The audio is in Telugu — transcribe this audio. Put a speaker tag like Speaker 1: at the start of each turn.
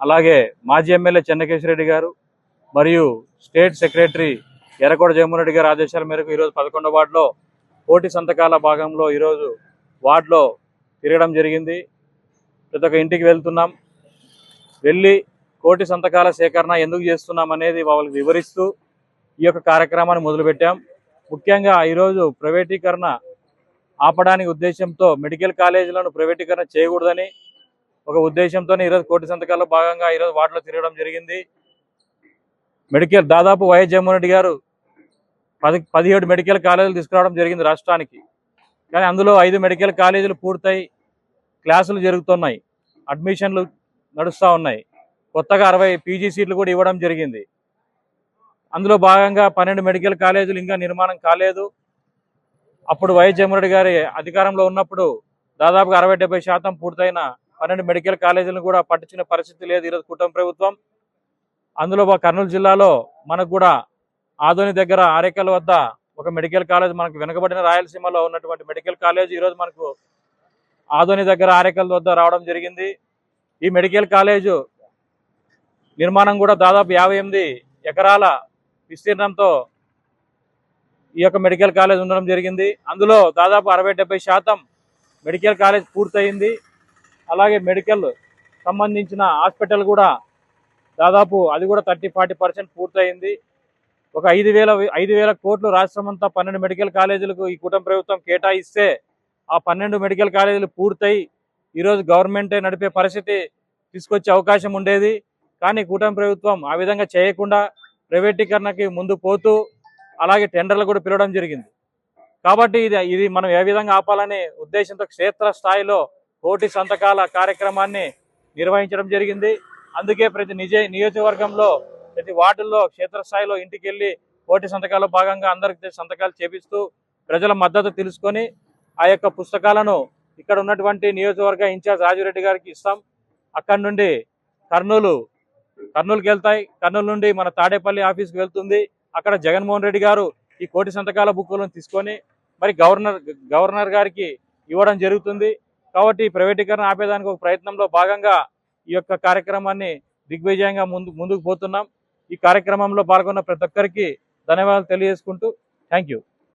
Speaker 1: అలాగే మాజీ ఎమ్మెల్యే చెన్నకేశ్వరరెడ్డి గారు మరియు స్టేట్ సెక్రటరీ ఎర్రకోట జగన్మోహన్ రెడ్డి గారి ఆదేశాల మేరకు ఈరోజు పదకొండో వార్డులో కోటి సంతకాల భాగంలో ఈరోజు వార్డులో తిరగడం జరిగింది. ప్రతి ఒక్క ఇంటికి వెళ్తున్నాం. వెళ్ళి కోటి సంతకాల సేకరణ ఎందుకు చేస్తున్నాం అనేది వాళ్ళకి వివరిస్తూ ఈ యొక్క కార్యక్రమాన్ని మొదలుపెట్టాం. ముఖ్యంగా ఈరోజు ప్రైవేటీకరణ ఆపడానికి ఉద్దేశంతో మెడికల్ కాలేజీలను ప్రైవేటీకరణ చేయకూడదని ఒక ఉద్దేశంతో ఈరోజు కోటి సంతకాల్లో భాగంగా ఈరోజు వాటిలో తిరగడం జరిగింది. మెడికల్ దాదాపు వైఎస్ జగన్మోహన్ రెడ్డి గారు పది పదిహేడు మెడికల్ కాలేజీలు తీసుకురావడం జరిగింది రాష్ట్రానికి. కానీ అందులో ఐదు మెడికల్ కాలేజీలు పూర్తయి క్లాసులు జరుగుతున్నాయి. అడ్మిషన్లు నడుస్తూ ఉన్నాయి. కొత్తగా అరవై పీజీ సీట్లు కూడా ఇవ్వడం జరిగింది. అందులో భాగంగా పన్నెండు మెడికల్ కాలేజీలు ఇంకా నిర్మాణం కాలేదు. అప్పుడు వైఎస్ జగన్మోహన్ రెడ్డి గారి అధికారంలో ఉన్నప్పుడు దాదాపుగా అరవై డెబ్బై శాతం పూర్తయిన పన్నెండు మెడికల్ కాలేజీలను కూడా పట్టించిన పరిస్థితి లేదు ఈరోజు కుటుంబ ప్రభుత్వం. అందులో కర్నూలు జిల్లాలో మనకు కూడా ఆదోని దగ్గర ఆరేకల్ వద్ద ఒక మెడికల్ కాలేజ్ మనకు వెనుకబడిన రాయలసీమలో ఉన్నటువంటి మెడికల్ కాలేజ్ ఈరోజు మనకు ఆదోని దగ్గర ఆరేకల్ వద్ద రావడం జరిగింది. ఈ మెడికల్ కాలేజు నిర్మాణం కూడా దాదాపు యాభై ఎనిమిది ఎకరాల విస్తీర్ణంతో ఈ యొక్క మెడికల్ కాలేజ్ ఉండడం జరిగింది. అందులో దాదాపు అరవై డెబ్బై శాతం మెడికల్ కాలేజ్ పూర్తయింది. అలాగే మెడికల్ సంబంధించిన హాస్పిటల్ కూడా దాదాపు అది కూడా థర్టీ ఫార్టీ పర్సెంట్ పూర్తయింది. ఒక ఐదు వేల ఐదు వేల కోట్లు రాష్ట్రం అంతా పన్నెండు మెడికల్ కాలేజీలకు ఈ కుటుంబ ప్రభుత్వం కేటాయిస్తే ఆ పన్నెండు మెడికల్ కాలేజీలు పూర్తయి ఈరోజు గవర్నమెంటే నడిపే పరిస్థితి తీసుకొచ్చే అవకాశం ఉండేది. కానీ కూటమి ప్రభుత్వం ఆ విధంగా చేయకుండా ప్రైవేటీకరణకి ముందు పోతూ అలాగే టెండర్లు కూడా పిలవడం జరిగింది. కాబట్టి ఇది ఇది మనం ఏ విధంగా ఆపాలనే ఉద్దేశంతో క్షేత్ర స్థాయిలో కోటి సంతకాల కార్యక్రమాన్ని నిర్వహించడం జరిగింది. అందుకే ప్రతి నిజ నియోజకవర్గంలో ప్రతి వార్డుల్లో క్షేత్రస్థాయిలో ఇంటికి వెళ్ళి కోటి సంతకాల్లో భాగంగా అందరికి సంతకాలు చేపిస్తూ ప్రజల మద్దతు తెలుసుకొని ఆ యొక్క పుస్తకాలను ఇక్కడ ఉన్నటువంటి నియోజకవర్గ ఇన్ఛార్జ్ రాజురెడ్డి గారికి ఇస్తాం. అక్కడి నుండి కర్నూలు కర్నూలుకి వెళ్తాయి. కర్నూలు నుండి మన తాడేపల్లి ఆఫీస్కి వెళ్తుంది. అక్కడ జగన్మోహన్ రెడ్డి గారు ఈ కోటి సంతకాల బుక్కులను తీసుకొని మరి గవర్నర్ గవర్నర్ గారికి ఇవ్వడం జరుగుతుంది. కాబట్టి ప్రైవేటీకరణ ఆపేదానికి ఒక ప్రయత్నంలో భాగంగా ఈ యొక్క కార్యక్రమాన్ని దిగ్విజయంగా ముందు ముందుకు పోతున్నాం. ఈ కార్యక్రమంలో పాల్గొన్న ప్రతి ఒక్కరికి ధన్యవాదాలు తెలియజేసుకుంటూ థ్యాంక్ యూ